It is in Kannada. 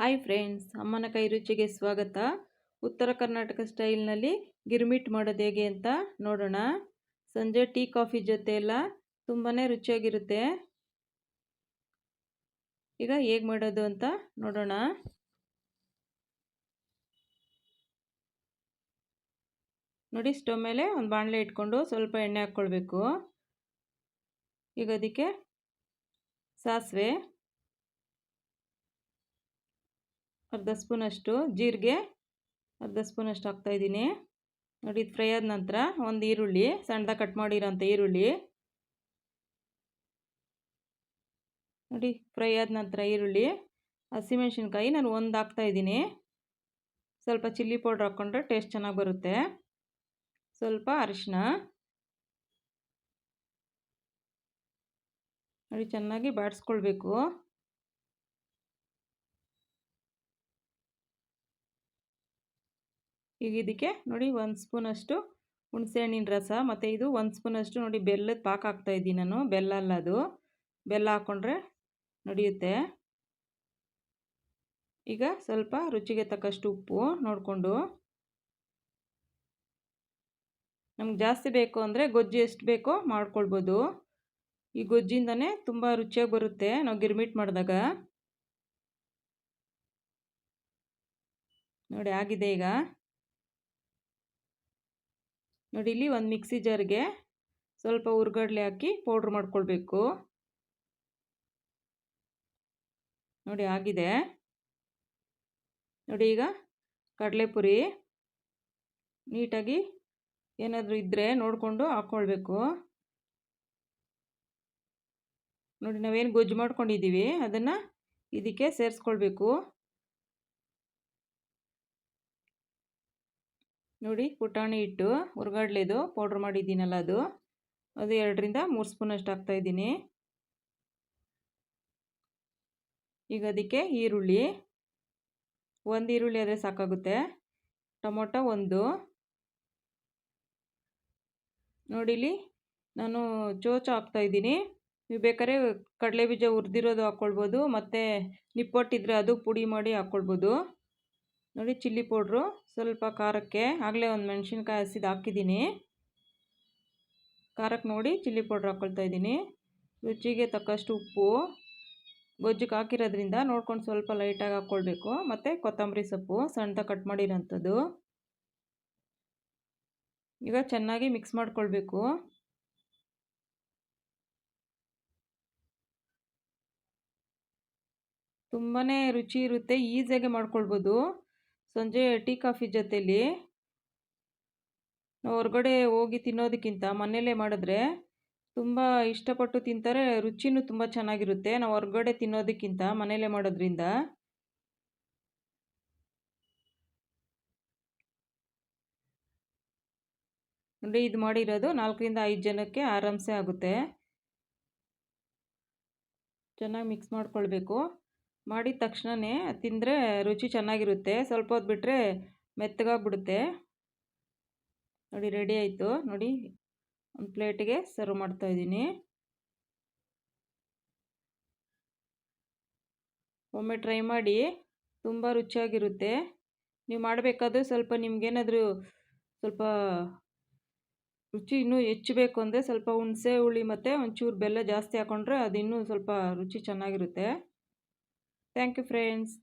ಹಾಯ್ ಫ್ರೆಂಡ್ಸ್, ಅಮ್ಮನ ಕೈ ರುಚಿಗೆ ಸ್ವಾಗತ. ಉತ್ತರ ಕರ್ನಾಟಕ ಸ್ಟೈಲ್ನಲ್ಲಿ ಗಿರ್ಮಿಟ್ ಮಾಡೋದು ಹೇಗೆ ಅಂತ ನೋಡೋಣ. ಸಂಜೆ ಟೀ, ಕಾಫಿ ಜೊತೆ ಎಲ್ಲ ತುಂಬಾ ರುಚಿಯಾಗಿರುತ್ತೆ. ಈಗ ಹೇಗೆ ಮಾಡೋದು ಅಂತ ನೋಡೋಣ. ನೋಡಿ, ಸ್ಟವ್ ಮೇಲೆ ಒಂದು ಬಾಣಲೆ ಇಟ್ಕೊಂಡು ಸ್ವಲ್ಪ ಎಣ್ಣೆ ಹಾಕ್ಕೊಳ್ಬೇಕು. ಈಗ ಅದಕ್ಕೆ ಸಾಸಿವೆ. ಅರ್ಧ ಸ್ಪೂನಷ್ಟು ಜೀರಿಗೆ, ಅರ್ಧ ಸ್ಪೂನಷ್ಟು ಹಾಕ್ತಾಯಿದ್ದೀನಿ ನೋಡಿ, ಇದು ಫ್ರೈ ಆದ ನಂತರ ಒಂದು ಈರುಳ್ಳಿ, ಸಣ್ಣದಾಗಿ ಕಟ್ ಮಾಡಿರೋಂಥ ಈರುಳ್ಳಿ. ನೋಡಿ, ಫ್ರೈ ಆದ ನಂತರ ಈರುಳ್ಳಿ, ಹಸಿಮೆಣ್ಸಿನ್ಕಾಯಿ ನಾನು ಒಂದು ಹಾಕ್ತಾಯಿದ್ದೀನಿ ಸ್ವಲ್ಪ ಚಿಲ್ಲಿ ಪೌಡ್ರ್ ಹಾಕ್ಕೊಂಡ್ರೆ ಟೇಸ್ಟ್ ಚೆನ್ನಾಗಿ ಬರುತ್ತೆ. ಸ್ವಲ್ಪ ಅರಿಶಿನ ನೋಡಿ, ಚೆನ್ನಾಗಿ ಬಾಡಿಸ್ಕೊಳ್ಬೇಕು. ಈಗ ಇದಕ್ಕೆ ನೋಡಿ ಒಂದು ಸ್ಪೂನಷ್ಟು ಹುಣಸೆಹಣ್ಣಿನ ರಸ, ಮತ್ತು ಇದು ಒಂದು ಸ್ಪೂನಷ್ಟು ನೋಡಿ ಬೆಲ್ಲದ ಪಾಕ ಹಾಕ್ತಾಯಿದ್ದೀನಿ ನಾನು, ಬೆಲ್ಲ ಅಲ್ಲ ಅದು. ಬೆಲ್ಲ ಹಾಕ್ಕೊಂಡ್ರೆ ನಡೆಯುತ್ತೆ. ಈಗ ಸ್ವಲ್ಪ ರುಚಿಗೆ ತಕ್ಕಷ್ಟು ಉಪ್ಪು ನೋಡಿಕೊಂಡು. ನಮ್ಗೆ ಜಾಸ್ತಿ ಬೇಕು ಅಂದರೆ ಗೊಜ್ಜು ಎಷ್ಟು ಬೇಕೋ ಮಾಡ್ಕೊಳ್ಬೋದು. ಈ ಗೊಜ್ಜಿಂದನೇ ತುಂಬ ರುಚಿಯಾಗಿ ಬರುತ್ತೆ ನಾವು ಗಿರ್ಮಿಟ್ ಮಾಡಿದಾಗ. ನೋಡಿ ಆಗಿದೆ ಈಗ. ನೋಡಿ, ಇಲ್ಲಿ ಒಂದು ಮಿಕ್ಸಿ ಜಾರ್ಗೆ ಸ್ವಲ್ಪ ಹುರ್ಗಡ್ಲೆ ಹಾಕಿ ಪೌಡ್ರ್ ಮಾಡ್ಕೊಳ್ಬೇಕು. ನೋಡಿ, ಆಗಿದೆ. ನೋಡಿ, ಈಗ ಕಡಲೆಪುರಿ ನೀಟಾಗಿ ಏನಾದರೂ ಇದ್ದರೆ ನೋಡಿಕೊಂಡು ಹಾಕ್ಕೊಳ್ಬೇಕು ನೋಡಿ, ನಾವೇನು ಗೊಜ್ಜು ಮಾಡ್ಕೊಂಡಿದ್ದೀವಿ, ಅದನ್ನು ಇದಕ್ಕೆ ಸೇರಿಸ್ಕೊಳ್ಬೇಕು. ನೋಡಿ, ಪುಟಾಣಿ ಹಿಟ್ಟು ಹುರ್ಗಡ್ಲೆದು ಪೌಡ್ರ್ ಮಾಡಿದ್ದೀನಲ್ಲ ಅದು. ಅದು ಎರಡರಿಂದ ಮೂರು ಸ್ಪೂನಷ್ಟು ಹಾಕ್ತಾಯಿದ್ದೀನಿ ಈಗ ಅದಕ್ಕೆ ಈರುಳ್ಳಿ. ಒಂದು ಈರುಳ್ಳಿ ಆದರೆ ಸಾಕಾಗುತ್ತೆ. ಟೊಮೊಟೊ ಒಂದು. ನೋಡಿಲಿ ನಾನು ಚೋಚ ಹಾಕ್ತಾಯಿದ್ದೀನಿ ನೀವು ಬೇಕಾದ್ರೆ ಕಡಲೆ ಬೀಜ ಹುರಿದಿರೋದು ಹಾಕ್ಕೊಳ್ಬೋದು, ಮತ್ತು ನಿಪ್ಪೊಟ್ಟಿದ್ರೆ ಅದು ಪುಡಿ ಮಾಡಿ ಹಾಕ್ಕೊಳ್ಬೋದು. ನೋಡಿ, ಚಿಲ್ಲಿ ಪೌಡ್ರು. ಸ್ವಲ್ಪ ಖಾರಕ್ಕೆ ಆಗಲೇ ಒಂದು ಮೆಣಸಿನ್ಕಾಯಿ ಹಸಿದು ಹಾಕಿದ್ದೀನಿ. ಖಾರಕ್ಕೆ ನೋಡಿ ಚಿಲ್ಲಿ ಪೌಡ್ರ್ ಹಾಕ್ಕೊಳ್ತಾ ಇದ್ದೀನಿ. ರುಚಿಗೆ ತಕ್ಕಷ್ಟು ಉಪ್ಪು. ಗೊಜ್ಜಿಗೆ ಹಾಕಿರೋದ್ರಿಂದ ನೋಡ್ಕೊಂಡು ಸ್ವಲ್ಪ ಲೈಟಾಗಿ ಹಾಕ್ಕೊಳ್ಬೇಕು. ಮತ್ತು ಕೊತ್ತಂಬರಿ ಸೊಪ್ಪು ಸಣ್ಣದ ಕಟ್ ಮಾಡಿರೋಂಥದ್ದು. ಈಗ ಚೆನ್ನಾಗಿ ಮಿಕ್ಸ್ ಮಾಡ್ಕೊಳ್ಬೇಕು. ತುಂಬಾ ರುಚಿ ಇರುತ್ತೆ, ಈಸಿಯಾಗಿ ಮಾಡ್ಕೊಳ್ಬೋದು. ಸಂಜೆ ಟೀ ಕಾಫಿ ಜೊತೇಲಿ ಹೊರಗಡೆ ಹೋಗಿ ತಿನ್ನೋದಕ್ಕಿಂತ ಮನೆಯಲ್ಲೇ ಮಾಡಿದ್ರೆ ತುಂಬ ಇಷ್ಟಪಟ್ಟು ತಿಂತಾರೆ, ರುಚಿನೂ ತುಂಬ ಚೆನ್ನಾಗಿರುತ್ತೆ. ನಾವು ಹೊರಗಡೆ ತಿನ್ನೋದಕ್ಕಿಂತ ಮನೆಯಲ್ಲೇ ಮಾಡೋದ್ರಿಂದ. ನೋಡಿ, ಇದು ಮಾಡಿರೋದು ನಾಲ್ಕರಿಂದ ಐದು ಜನಕ್ಕೆ ಆರಾಮ್ಸೆ ಆಗುತ್ತೆ. ಚೆನ್ನಾಗಿ ಮಿಕ್ಸ್ ಮಾಡ್ಕೊಳ್ಬೇಕು. ಮಾಡಿದ ತಕ್ಷಣವೇ ತಿಂದರೆ ರುಚಿ ಚೆನ್ನಾಗಿರುತ್ತೆ. ಸ್ವಲ್ಪ ಹೊತ್ತು ಬಿಟ್ಟರೆ ಮೆತ್ತಗಾಗ್ಬಿಡುತ್ತೆ. ನೋಡಿ ರೆಡಿ ಆಯಿತು. ನೋಡಿ, ಒಂದು ಪ್ಲೇಟಿಗೆ ಸರ್ವ್ ಮಾಡ್ತಾಯಿದ್ದೀನಿ ಒಮ್ಮೆ ಟ್ರೈ ಮಾಡಿ, ತುಂಬ ರುಚಿಯಾಗಿರುತ್ತೆ. ನೀವು ಮಾಡಬೇಕಾದ್ರೆ ಸ್ವಲ್ಪ ನಿಮ್ಗೇನಾದರೂ ಸ್ವಲ್ಪ ರುಚಿ ಇನ್ನೂ ಹೆಚ್ಚು ಬೇಕು ಅಂದರೆ ಸ್ವಲ್ಪ ಹುಣಸೆ, ಹುಳಿ ಮತ್ತು ಒಂಚೂರು ಬೆಲ್ಲ ಜಾಸ್ತಿ ಹಾಕ್ಕೊಂಡ್ರೆ ಅದು ಇನ್ನೂ ಸ್ವಲ್ಪ ರುಚಿ ಚೆನ್ನಾಗಿರುತ್ತೆ. Thank you friends.